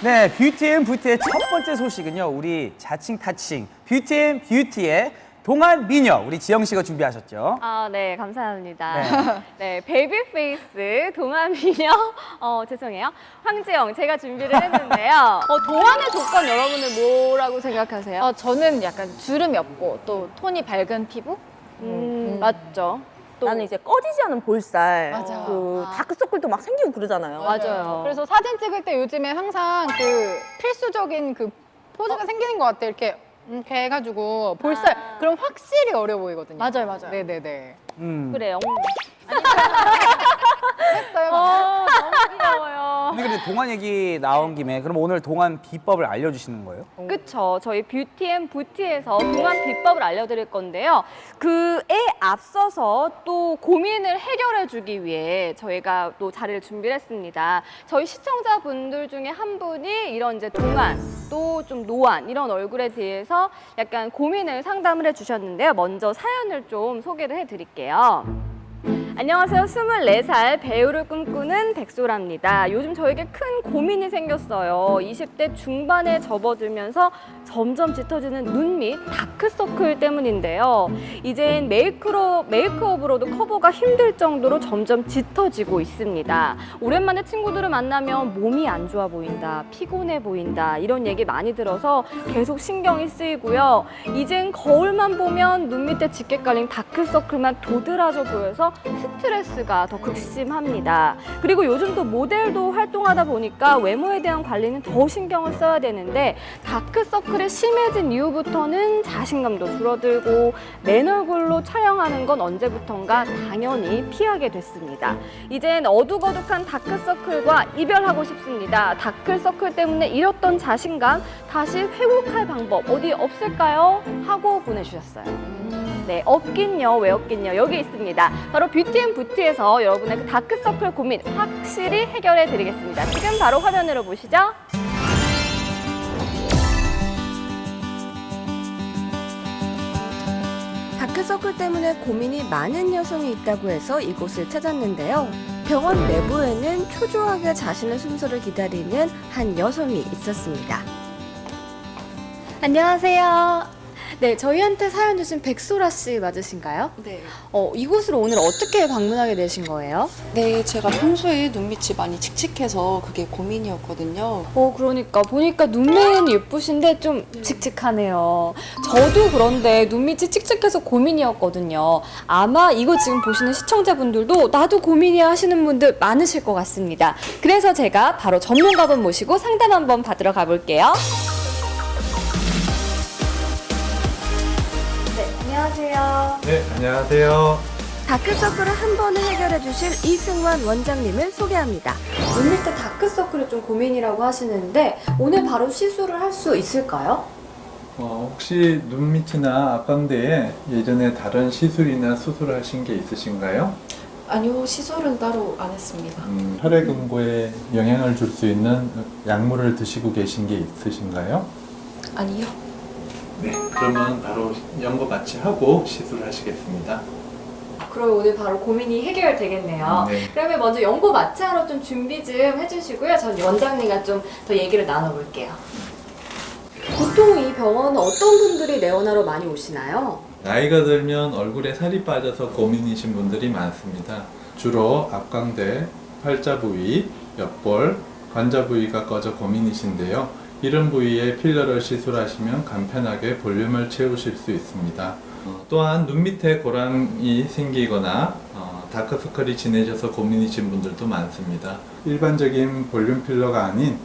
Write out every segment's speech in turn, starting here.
네, 뷰티 앤 뷰티의 첫 번째 소식은요. 우리 자칭 타칭 뷰티 앤 뷰티의 동안 미녀 우리 지영 씨가 준비하셨죠. 아, 네, 감사합니다. 네, 베이비 페이스 동안 미녀 어, 죄송해요. 황지영 제가 준비를 했는데요. 어, 동안의 조건 여러분들 뭐라고 생각하세요? 어, 저는 약간 주름이 없고 또 톤이 밝은 피부? 음, 맞죠. 또 나는 이제 꺼지지 않은 볼살, 맞아. 그 아. 다크서클도 막 생기고 그러잖아요. 맞아요. 그래서 사진 찍을 때 요즘에 항상 그 필수적인 그 포즈가 생기는 것 같아요. 이렇게 이렇게 해가지고 볼살 아. 그럼 확실히 어려 보이거든요. 맞아요, 맞아요. 네네네. 음. 그래요. 했어요. 어, 너무 귀여워요. 근데 동안 얘기 나온 김에 그럼 오늘 동안 비법을 알려주시는 거예요? 그쵸. 저희 뷰티 앤 부티에서 동안 비법을 알려드릴 건데요. 그에 앞서서 또 고민을 해결해주기 위해 저희가 또 자리를 준비를 했습니다. 저희 시청자분들 중에 한 분이 이런 이제 동안 또 좀 노안 이런 얼굴에 대해서 약간 고민을 상담을 해주셨는데요. 먼저 사연을 좀 소개를 해드릴게요. 안녕하세요. 24살 배우를 꿈꾸는 백소라입니다. 요즘 저에게 큰 고민이 생겼어요. 20대 중반에 접어들면서 점점 짙어지는 눈 밑 다크서클 때문인데요. 이젠 메이크로, 메이크업으로도 커버가 힘들 정도로 점점 짙어지고 있습니다. 오랜만에 친구들을 만나면 몸이 안 좋아 보인다, 피곤해 보인다, 이런 얘기 많이 들어서 계속 신경이 쓰이고요. 이젠 거울만 보면 눈 밑에 짙게 깔린 다크서클만 도드라져 보여서 스트레스가 더 극심합니다. 그리고 요즘 또 모델도 활동하다 보니까 외모에 대한 관리는 더 신경을 써야 되는데 다크서클이 심해진 이후부터는 자신감도 줄어들고 맨 얼굴로 촬영하는 건 언제부턴가 당연히 피하게 됐습니다. 이젠 어둑어둑한 다크서클과 이별하고 싶습니다. 다크서클 때문에 잃었던 자신감 다시 회복할 방법 어디 없을까요? 하고 보내주셨어요. 네, 없긴요. 왜 없긴요? 여기 있습니다. 바로 뷰티앤 부티에서 여러분의 그 다크서클 고민 확실히 해결해 드리겠습니다. 지금 바로 화면으로 보시죠. 다크서클 때문에 고민이 많은 여성이 있다고 해서 이곳을 찾았는데요. 병원 내부에는 초조하게 자신의 순서를 기다리는 한 여성이 있었습니다. 안녕하세요. 네, 저희한테 사연 주신 백소라 씨 맞으신가요? 네. 어, 이곳으로 오늘 어떻게 방문하게 되신 거예요? 네, 제가 평소에 눈밑이 많이 칙칙해서 그게 고민이었거든요. 어, 그러니까 보니까 눈매는 예쁘신데 좀 칙칙하네요. 저도 그런데 눈밑이 칙칙해서 고민이었거든요. 아마 이거 지금 보시는 시청자분들도 나도 고민이야 하시는 분들 많으실 것 같습니다. 그래서 제가 바로 전문가분 모시고 상담 한번 받으러 가볼게요. 안녕하세요. 네, 안녕하세요. 다크서클을 한 번에 해결해 주실 이승환 원장님을 소개합니다. 눈 밑에 다크서클이 좀 고민이라고 하시는데 오늘 바로 시술을 할 수 있을까요? 어, 혹시 눈 밑이나 앞광대에 예전에 다른 시술이나 수술하신 게 있으신가요? 아니요, 시술은 따로 안 했습니다. 음, 혈액 응고에 영향을 줄 수 있는 약물을 드시고 계신 게 있으신가요? 아니요. 네, 그러면 바로 연고 마취하고 시술하시겠습니다. 그럼 오늘 바로 고민이 해결되겠네요. 네. 그러면 먼저 연고 마취하러 좀 준비 좀 해주시고요. 전 원장님과 좀 더 얘기를 나눠볼게요. 보통 이 병원은 어떤 분들이 레오나로 많이 오시나요? 나이가 들면 얼굴에 살이 빠져서 고민이신 분들이 많습니다. 주로 앞광대, 팔자 부위, 옆볼, 관자 부위가 꺼져 고민이신데요. 이런 부위에 필러를 시술하시면 간편하게 볼륨을 채우실 수 있습니다. 어, 또한 눈 밑에 고랑이 생기거나 어, 다크서클이 진해져서 고민이신 분들도 많습니다. 일반적인 볼륨 필러가 아닌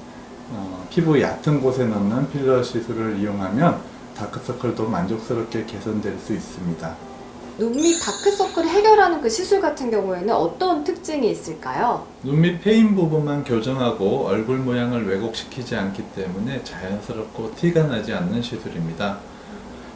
어, 피부 얕은 곳에 넣는 필러 시술을 이용하면 다크서클도 만족스럽게 개선될 수 있습니다. 눈밑 다크서클 해결하는 그 시술 같은 경우에는 어떤 특징이 있을까요? 눈밑 페인 부분만 교정하고 얼굴 모양을 왜곡시키지 않기 때문에 자연스럽고 티가 나지 않는 시술입니다.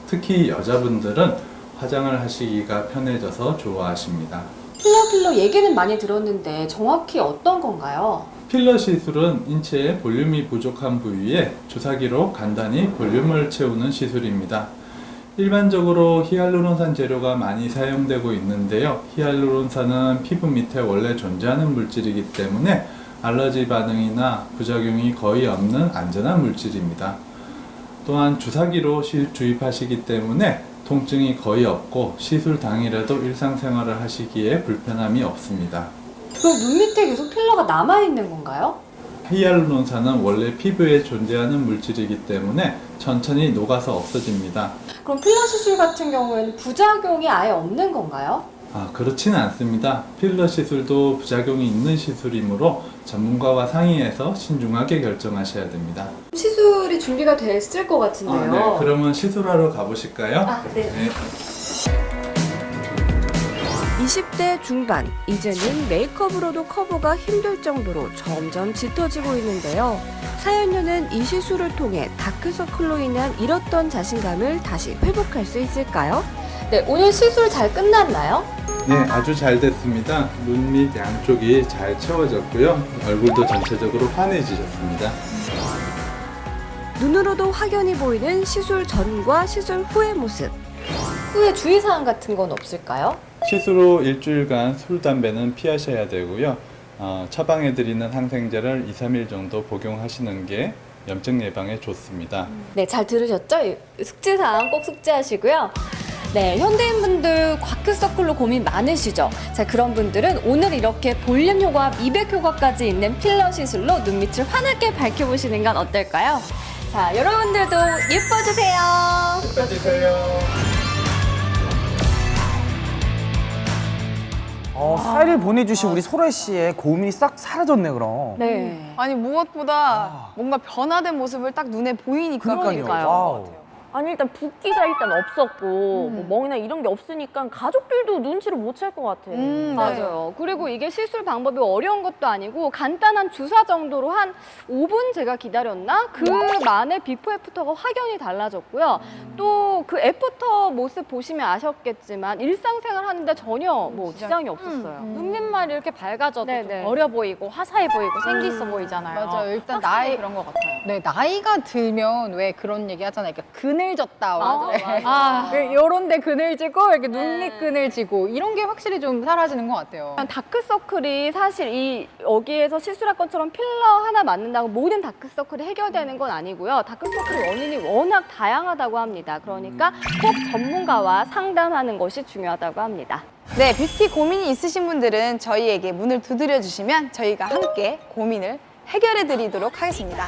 특히 여자분들은 화장을 하시기가 편해져서 좋아하십니다. 필러 필러 얘기는 많이 들었는데 정확히 어떤 건가요? 필러 시술은 인체에 볼륨이 부족한 부위에 주사기로 간단히 볼륨을 채우는 시술입니다. 일반적으로 히알루론산 재료가 많이 사용되고 있는데요. 히알루론산은 피부 밑에 원래 존재하는 물질이기 때문에 알러지 반응이나 부작용이 거의 없는 안전한 물질입니다. 또한 주사기로 시- 주입하시기 때문에 통증이 거의 없고 시술 당일에도 일상생활을 하시기에 불편함이 없습니다. 그럼 눈 밑에 계속 필러가 남아 있는 건가요? 히알루론산은 원래 피부에 존재하는 물질이기 때문에 천천히 녹아서 없어집니다. 그럼 필러 시술 같은 경우에는 부작용이 아예 없는 건가요? 아, 그렇지는 않습니다. 필러 시술도 부작용이 있는 시술이므로 전문가와 상의해서 신중하게 결정하셔야 됩니다. 시술이 준비가 됐을 것 같은데요. 아, 네. 그러면 시술하러 가보실까요? 아, 네. 네. 20대 중반, 이제는 메이크업으로도 커버가 힘들 정도로 점점 짙어지고 있는데요. 사연녀는 이 시술을 통해 다크서클로 인한 잃었던 자신감을 다시 회복할 수 있을까요? 네, 오늘 시술 잘 끝났나요? 네, 아주 잘 됐습니다. 눈 밑 양쪽이 잘 채워졌고요. 얼굴도 전체적으로 환해지셨습니다. 눈으로도 확연히 보이는 시술 전과 시술 후의 모습. 후에 주의사항 같은 건 없을까요? 시술 후 일주일간 술, 담배는 피하셔야 되고요. 어, 처방해드리는 항생제를 2, 3일 정도 복용하시는 게 염증 예방에 좋습니다. 네, 잘 들으셨죠? 숙제사항 꼭 숙제하시고요. 네, 현대인분들 다크서클로 고민 많으시죠? 자, 그런 분들은 오늘 이렇게 볼륨 효과, 미백 효과까지 있는 필러 시술로 눈밑을 환하게 밝혀보시는 건 어떨까요? 자, 여러분들도 예뻐지세요. 어, 사연을 보내주신 우리 소래 씨의 고민이 싹 사라졌네 그럼. 네. 아니 무엇보다 뭔가 변화된 모습을 딱 눈에 보이니까 그러니까요. 와우. 아 니 일단 붓기가 일단 없었고 뭐 멍이나 이런 게 없으니까 가족들도 눈치를 못 챌 것 같아. 음, 네. 맞아요. 그리고 이게 시술 방법이 어려운 것도 아니고 간단한 주사 정도로 한 5분 제가 기다렸나? 그 만에 비포 애프터가 확연히 달라졌고요. 또 그 애프터 모습 보시면 아셨겠지만 일상생활 하는데 전혀 뭐 지장이 없었어요. 음. 눈밑만 이렇게 밝아져도 네네. 좀 어려 보이고 화사해 보이고 생기 있어 보이잖아요. 맞아요. 일단 나이 그런 것 같아요. 네 나이가 들면 왜 그런 얘기 하잖아요. 그러니까 그늘 졌다. 맞아, 네. 아, 요런데 그늘 지고 이렇게 네. 눈밑 그늘 지고 이런 게 확실히 좀 사라지는 것 같아요. 다크서클이 사실 이 여기에서 시술할 것처럼 필러 하나 맞는다고 모든 다크서클이 해결되는 건 아니고요. 다크서클의 원인이 워낙 다양하다고 합니다. 그러니까 꼭 전문가와 상담하는 것이 중요하다고 합니다. 네, 뷰티 고민이 있으신 분들은 저희에게 문을 두드려 주시면 저희가 함께 고민을 해결해 드리도록 하겠습니다.